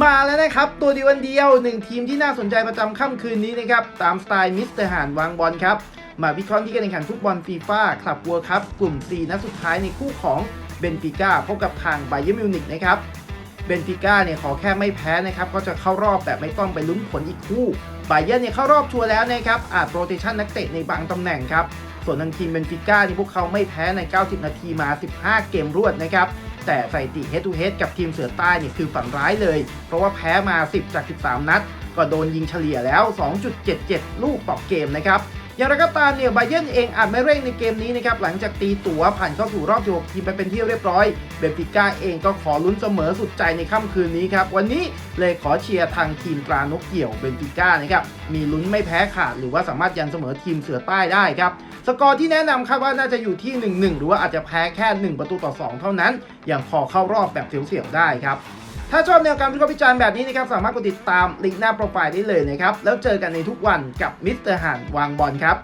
มาแล้วนะครับ ตัวเดียววันเดียวหนึ่งทีมที่น่าสนใจประจำค่ำคืนนี้นะครับ ตามสไตล์มิสเตอร์หานวางบอลครับ มาวิเคราะห์ที่การแข่งขันฟุตบอลฟีฟ่าคลับวัวครับกลุ่ม 4 นัดสุดท้ายในคู่ของเบนฟิก้าพบกับทางไบเยอร์มิวนิกนะครับเบนฟิก้าเนี่ยขอแค่ไม่แพ้นะครับก็จะเข้ารอบแบบไม่ต้องไปลุ้นผลอีกคู่ไบเยอร์เนี่ยเข้ารอบชัวร์แล้วนะครับอาจโรเตชันนักเตะในบางตำแหน่งครับส่วนทางทีมเบนฟิก้านี่พวกเขาไม่แพ้ใน 90 นาทีมา 15 เกมรวดนะครับ แต่สถิติ head to head กับทีมเสือใต้เนี่ยคือฝันร้ายเลย เพราะว่าแพ้มา 10 จาก 13 นัด ก็โดนยิงเฉลี่ยแล้ว 2.77 ลูกต่อเกมนะครับ อย่างไรก็ตามเนี่ยไบเยนเองอาจไม่เร่งในเกมนี้นะครับหลังจากตีตั๋วผ่านเข้าสู่รอบ16ทีมไปเป็นที่เรียบร้อยเบนฟิก้าเองก็ขอลุ้นเสมอสุดใจในค่ำคืนนี้ครับวันนี้เลยขอเชียร์ทางทีมตรานกเกี่ยวเบนฟิก้านะครับมีลุ้นไม่แพ้ขาดหรือว่าสามารถยันเสมอทีมเสือใต้ได้ครับสกอร์ที่แนะนำคาดว่าน่าจะอยู่ที่ 1-1 หรือว่าอาจจะแพ้แค่ 1 ประตูต่อ 2 เท่านั้น อย่างพอเข้ารอบแบบเสียวๆได้ครับ ถ้าชอบแนวการวิเคราะห์วิจารณ์แบบนี้นะครับสามารถกดติดตามลิงก์หน้าโปรไฟล์ได้เลยนะครับแล้วเจอกันในทุกวันกับมิสเตอร์หันวางบอลครับ